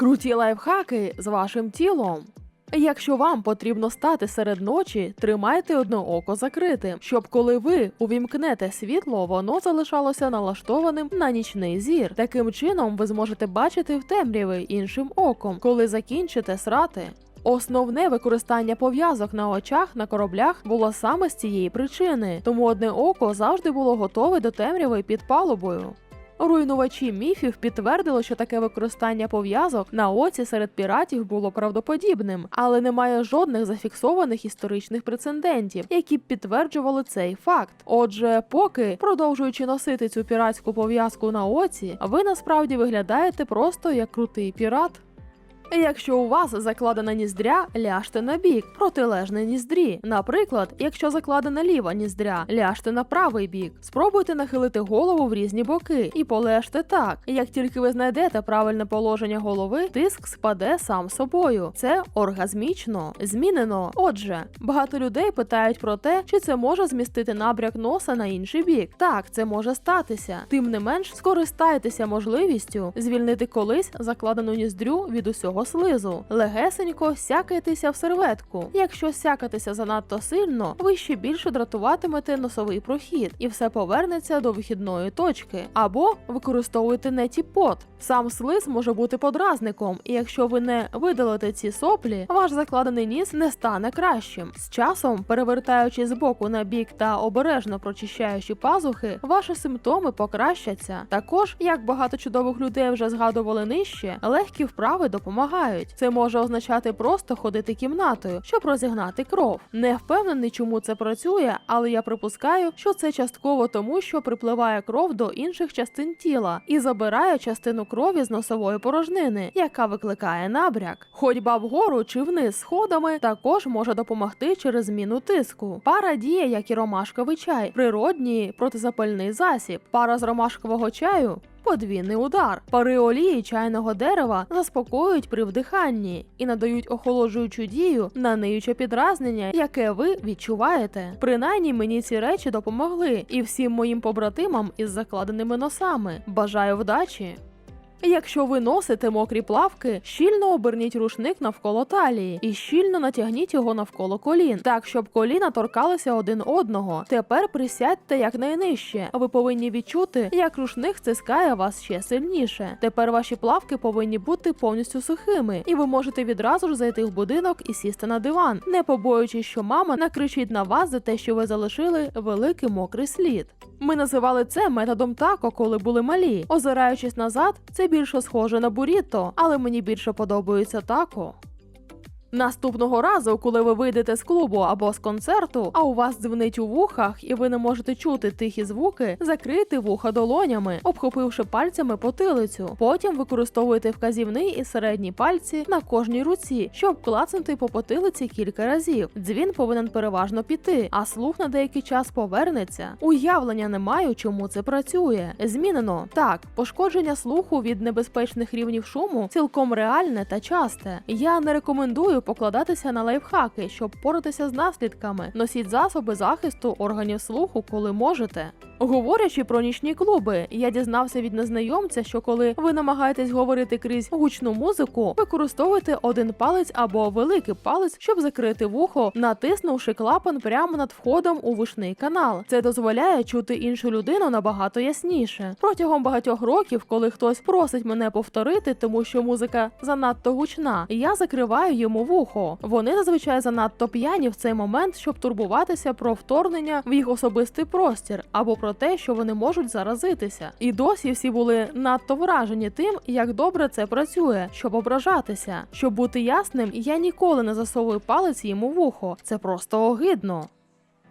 Круті лайфхаки з вашим тілом. Якщо вам потрібно стати серед ночі, тримайте одне око закритим, щоб коли ви увімкнете світло, воно залишалося налаштованим на нічний зір. Таким чином ви зможете бачити в темряві іншим оком, коли закінчите срати. Основне використання пов'язок на очах на кораблях було саме з цієї причини, тому одне око завжди було готове до темряви під палубою. Руйнувачі міфів підтвердили, що таке використання пов'язок на оці серед піратів було правдоподібним, але немає жодних зафіксованих історичних прецедентів, які б підтверджували цей факт. Отже, поки продовжуючи носити цю піратську пов'язку на оці, ви насправді виглядаєте просто як крутий пірат. Якщо у вас закладена ніздря, ляжте на бік, протилежне ніздрі. Наприклад, якщо закладена ліва ніздря, ляжте на правий бік. Спробуйте нахилити голову в різні боки і полежте так. Як тільки ви знайдете правильне положення голови, тиск спаде сам собою. Це оргазмічно, змінено. Отже, багато людей питають про те, чи це може змістити набряк носа на інший бік. Так, це може статися. Тим не менш, скористайтеся можливістю звільнити колись закладену ніздрю від усього слизу. Легесенько сякайтеся в серветку. Якщо сякатися занадто сильно, ви ще більше дратуватимете носовий прохід, і все повернеться до вихідної точки. Або використовуйте нетіпот. Сам слиз може бути подразником, і якщо ви не видалите ці соплі, ваш закладений ніс не стане кращим. З часом, перевертаючи з боку на бік та обережно прочищаючи пазухи, ваші симптоми покращаться. Також, як багато чудових людей вже згадували нижче, легкі вправи допомагають. Це може означати просто ходити кімнатою, щоб розігнати кров. Не впевнений, чому це працює, але я припускаю, що це частково тому, що припливає кров до інших частин тіла і забирає частину крові з носової порожнини, яка викликає набряк. Ходьба вгору чи вниз сходами також може допомогти через зміну тиску. Пара діє, як і ромашковий чай, природній протизапальний засіб. Пара з ромашкового чаю. Подвійний удар. Пари олії чайного дерева заспокоюють при вдиханні і надають охолоджуючу дію на ниюче підразнення, яке ви відчуваєте. Принаймні мені ці речі допомогли і всім моїм побратимам із закладеними носами. Бажаю вдачі! Якщо ви носите мокрі плавки, щільно оберніть рушник навколо талії і щільно натягніть його навколо колін, так щоб коліна торкалися один одного. Тепер присядьте якнайнижче. Ви повинні відчути, як рушник стискає вас ще сильніше. Тепер ваші плавки повинні бути повністю сухими, і ви можете відразу ж зайти в будинок і сісти на диван, не побоюючись, що мама накричить на вас за те, що ви залишили великий мокрий слід. Ми називали це методом тако, коли були малі. Озираючись назад, це більше схоже на буріто, але мені більше подобається тако. Наступного разу, коли ви вийдете з клубу або з концерту, а у вас дзвенить у вухах, і ви не можете чути тихі звуки, закрийте вуха долонями, обхопивши пальцями потилицю. Потім використовуйте вказівний і середній пальці на кожній руці, щоб клацнути по потилиці кілька разів. Дзвін повинен переважно піти, а слух на деякий час повернеться. Уявлення не маю, чому це працює. Змінено так, пошкодження слуху від небезпечних рівнів шуму цілком реальне та часте. Я не рекомендую покладатися на лайфхаки, щоб поратися з наслідками. Носіть засоби захисту органів слуху, коли можете. Говорячи про нічні клуби, я дізнався від незнайомця, що коли ви намагаєтесь говорити крізь гучну музику, використовуйте один палець або великий палець, щоб закрити вухо, натиснувши клапан прямо над входом у вушний канал. Це дозволяє чути іншу людину набагато ясніше. Протягом багатьох років, коли хтось просить мене повторити, тому що музика занадто гучна, я закриваю йому вухо. Вони зазвичай занадто п'яні в цей момент, щоб турбуватися про вторгнення в їх особистий простір або про те, що вони можуть заразитися. І досі всі були надто вражені тим, як добре це працює, щоб ображатися. Щоб бути ясним, я ніколи не засовую палець йому в вухо. Це просто огидно.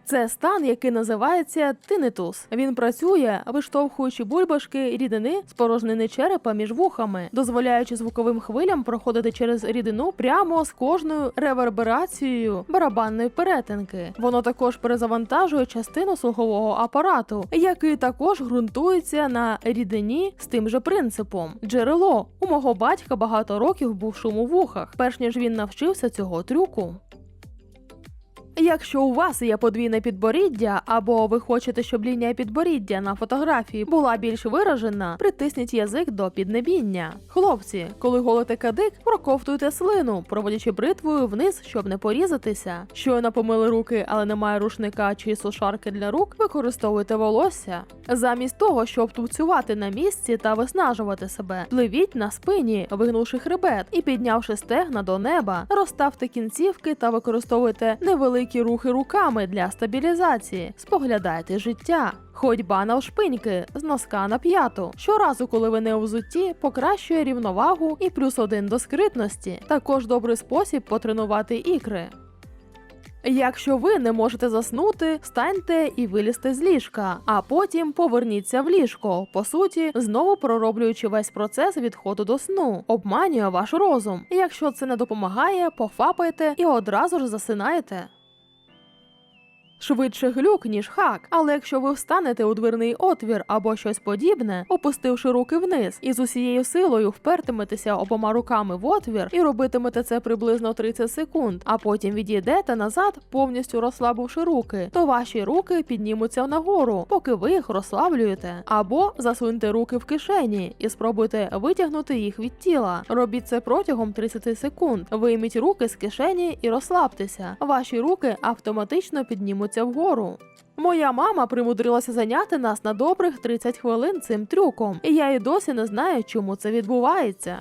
Це стан, який називається тинитус. Він працює, виштовхуючи бульбашки рідини з порожнини черепа між вухами, дозволяючи звуковим хвилям проходити через рідину прямо з кожною реверберацією барабанної перетинки. Воно також перезавантажує частину слухового апарату, який також ґрунтується на рідині з тим же принципом. Джерело у мого батька багато років був шум у вухах, перш ніж він навчився цього трюку. Якщо у вас є подвійне підборіддя, або ви хочете, щоб лінія підборіддя на фотографії була більш виражена, притисніть язик до піднебіння. Хлопці, коли голите кадик, проковтуйте слину, проводячи бритвою вниз, щоб не порізатися. Щойно помили руки, але немає рушника чи сушарки для рук, використовуйте волосся. Замість того, щоб тупцювати на місці та виснажувати себе, пливіть на спині, вигнувши хребет і піднявши стегна до неба, розставте кінцівки та використовуйте невеликі рухи руками для стабілізації. Споглядайте життя. Ходьба навшпиньки з носка на п'яту. Щоразу, коли ви не у взутті, покращує рівновагу і плюс один до скритності. Також добрий спосіб потренувати ікри. Якщо ви не можете заснути, встаньте і вилізьте з ліжка, а потім поверніться в ліжко. По суті, знову пророблюючи весь процес відходу до сну, обманює ваш розум. Якщо це не допомагає, пофапайте і одразу ж засинайте. Швидше глюк, ніж хак, але якщо ви встанете у дверний отвір або щось подібне, опустивши руки вниз і з усією силою впертиметеся обома руками в отвір і робитимете це приблизно 30 секунд, а потім відійдете назад, повністю розслабивши руки, то ваші руки піднімуться нагору, поки ви їх розслаблюєте. Або засуньте руки в кишені і спробуйте витягнути їх від тіла. Робіть це протягом 30 секунд. Вийміть руки з кишені і розслабтеся. Ваші руки автоматично піднімуться вгору. Моя мама примудрилася зайняти нас на добрих 30 хвилин цим трюком, і я і досі не знаю, чому це відбувається.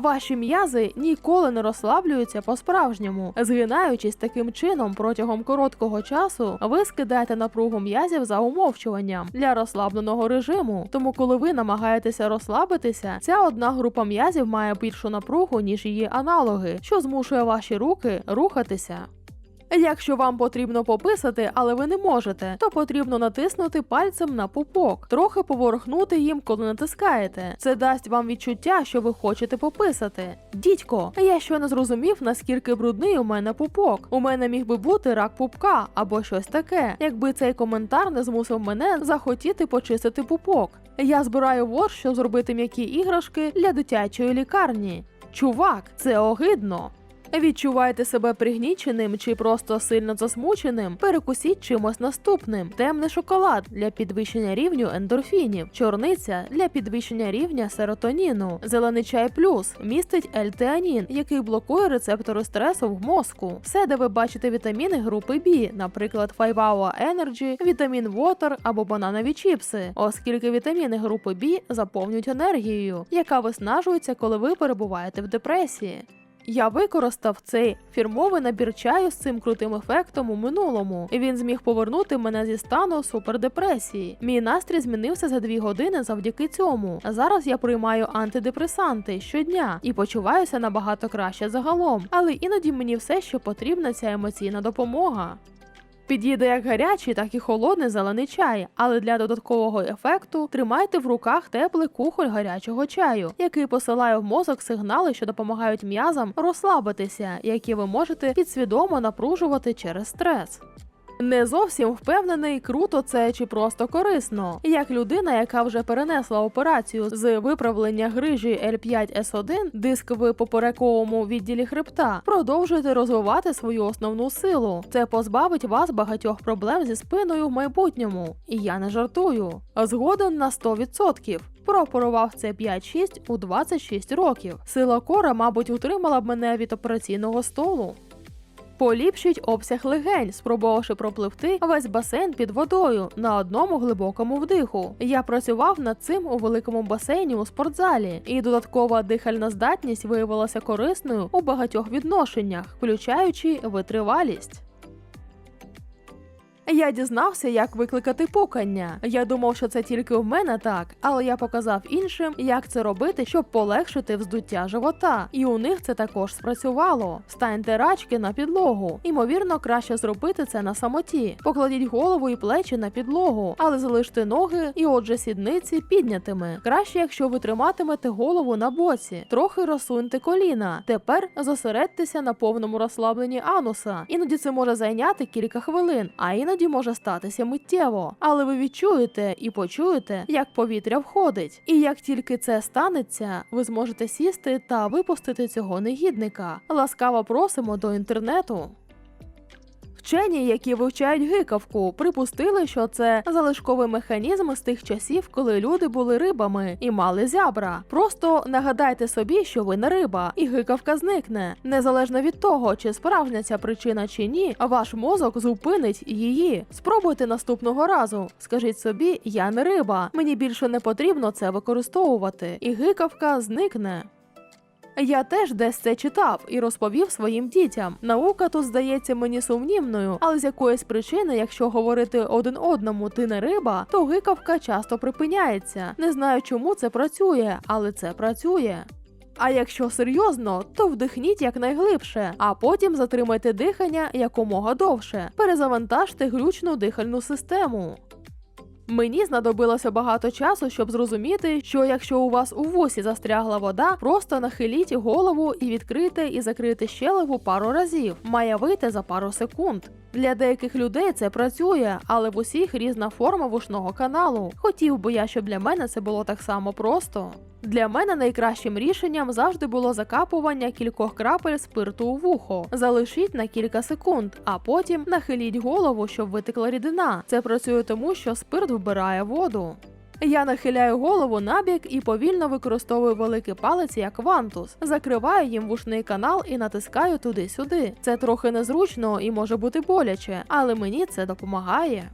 Ваші м'язи ніколи не розслаблюються по-справжньому. Згинаючись таким чином протягом короткого часу, ви скидаєте напругу м'язів за умовчуванням для розслабленого режиму. Тому, коли ви намагаєтеся розслабитися, ця одна група м'язів має більшу напругу, ніж її аналоги, що змушує ваші руки рухатися. Якщо вам потрібно пописати, але ви не можете, то потрібно натиснути пальцем на пупок, трохи поворухнути їм, коли натискаєте. Це дасть вам відчуття, що ви хочете пописати. Дідько, я щойно зрозумів, наскільки брудний у мене пупок. У мене міг би бути рак пупка або щось таке, якби цей коментар не змусив мене захотіти почистити пупок. Я збираю ворс, щоб зробити м'які іграшки для дитячої лікарні. Чувак, це огидно. Відчуваєте себе пригніченим чи просто сильно засмученим? Перекусіть чимось наступним: темний шоколад для підвищення рівню ендорфінів, чорниця для підвищення рівня серотоніну, зелений чай плюс містить ельтеанін, який блокує рецептори стресу в мозку. Все, де ви бачите вітаміни групи B, наприклад, 5 Hour Energy, вітамін Water або бананові чіпси, оскільки вітаміни групи B заповнюють енергією, яка виснажується, коли ви перебуваєте в депресії. Я використав цей фірмовий набір чаю з цим крутим ефектом у минулому, і він зміг повернути мене зі стану супердепресії. Мій настрій змінився за дві години завдяки цьому. Зараз я приймаю антидепресанти щодня і почуваюся набагато краще загалом, але іноді мені все ще потрібна ця емоційна допомога. Підійде як гарячий, так і холодний зелений чай, але для додаткового ефекту тримайте в руках теплий кухоль гарячого чаю, який посилає в мозок сигнали, що допомагають м'язам розслабитися, які ви можете підсвідомо напружувати через стрес. Не зовсім впевнений, круто це чи просто корисно. Як людина, яка вже перенесла операцію з виправлення грижі L5S1, диск в поперековому відділі хребта, продовжуєте розвивати свою основну силу. Це позбавить вас багатьох проблем зі спиною в майбутньому. І я не жартую. Згоден на 100%. Прооперував це 5-6 у 26 років. Сила кора, мабуть, утримала б мене від операційного столу. Поліпшіть обсяг легень, спробувавши пропливти весь басейн під водою на одному глибокому вдиху. Я працював над цим у великому басейні у спортзалі, і додаткова дихальна здатність виявилася корисною у багатьох відношеннях, включаючи витривалість. Я дізнався, як викликати пукання. Я думав, що це тільки в мене так, але я показав іншим, як це робити, щоб полегшити вздуття живота. І у них це також спрацювало. Станьте рачки на підлогу. Ймовірно, краще зробити це на самоті. Покладіть голову і плечі на підлогу, але залиште ноги і, отже, сідниці піднятими. Краще, якщо ви триматимете голову на боці, трохи розсуньте коліна. Тепер зосередьтеся на повному розслабленні ануса. Іноді це може зайняти кілька хвилин, а іноді іноді може статися миттєво, але ви відчуєте і почуєте, як повітря входить. І як тільки це станеться, ви зможете сісти та випустити цього негідника. Ласкаво просимо до інтернету. Вчені, які вивчають гикавку, припустили, що це залишковий механізм з тих часів, коли люди були рибами і мали зябра. Просто нагадайте собі, що ви не риба, і гикавка зникне. Незалежно від того, чи справжня ця причина чи ні, ваш мозок зупинить її. Спробуйте наступного разу. Скажіть собі, я не риба, мені більше не потрібно це використовувати, і гикавка зникне. Я теж десь це читав і розповів своїм дітям. Наука тут здається мені сумнівною, але з якоїсь причини, якщо говорити один одному ти не риба, то гикавка часто припиняється. Не знаю, чому це працює, але це працює. А якщо серйозно, то вдихніть якнайглибше, а потім затримайте дихання якомога довше. Перезавантажте глючну дихальну систему. Мені знадобилося багато часу, щоб зрозуміти, що якщо у вас у вусі застрягла вода, просто нахиліть голову і відкрити і закрити щелеву пару разів. Має вийти за пару секунд. Для деяких людей це працює, але в усіх різна форма вушного каналу. Хотів би я, щоб для мене це було так само просто. Для мене найкращим рішенням завжди було закапування кількох крапель спирту у вухо. Залишіть на кілька секунд, а потім нахиліть голову, щоб витекла рідина. Це працює тому, що спирт вбирає воду. Я нахиляю голову набік і повільно використовую великий палець як вантус. Закриваю їм вушний канал і натискаю туди-сюди. Це трохи незручно і може бути боляче, але мені це допомагає.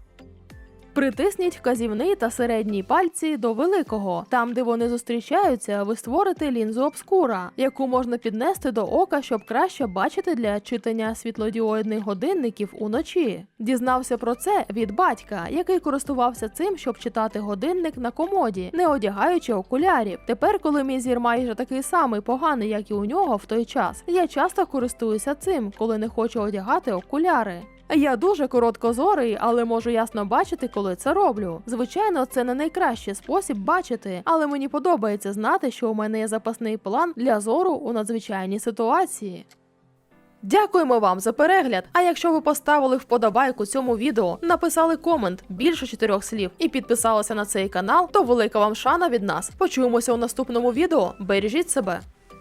Притисніть вказівний та середній пальці до великого. Там, де вони зустрічаються, ви створите лінзу обскура, яку можна піднести до ока, щоб краще бачити для читання світлодіоїдних годинників уночі. Дізнався про це від батька, який користувався цим, щоб читати годинник на комоді, не одягаючи окулярів. Тепер, коли мій зір майже такий самий поганий, як і у нього в той час, я часто користуюся цим, коли не хочу одягати окуляри. Я дуже короткозорий, але можу ясно бачити, коли це роблю. Звичайно, це не найкращий спосіб бачити, але мені подобається знати, що у мене є запасний план для зору у надзвичайній ситуації. Дякуємо вам за перегляд. А якщо ви поставили вподобайку цьому відео, написали комент більше чотирьох слів і підписалися на цей канал, то велика вам шана від нас. Почуємося у наступному відео. Бережіть себе.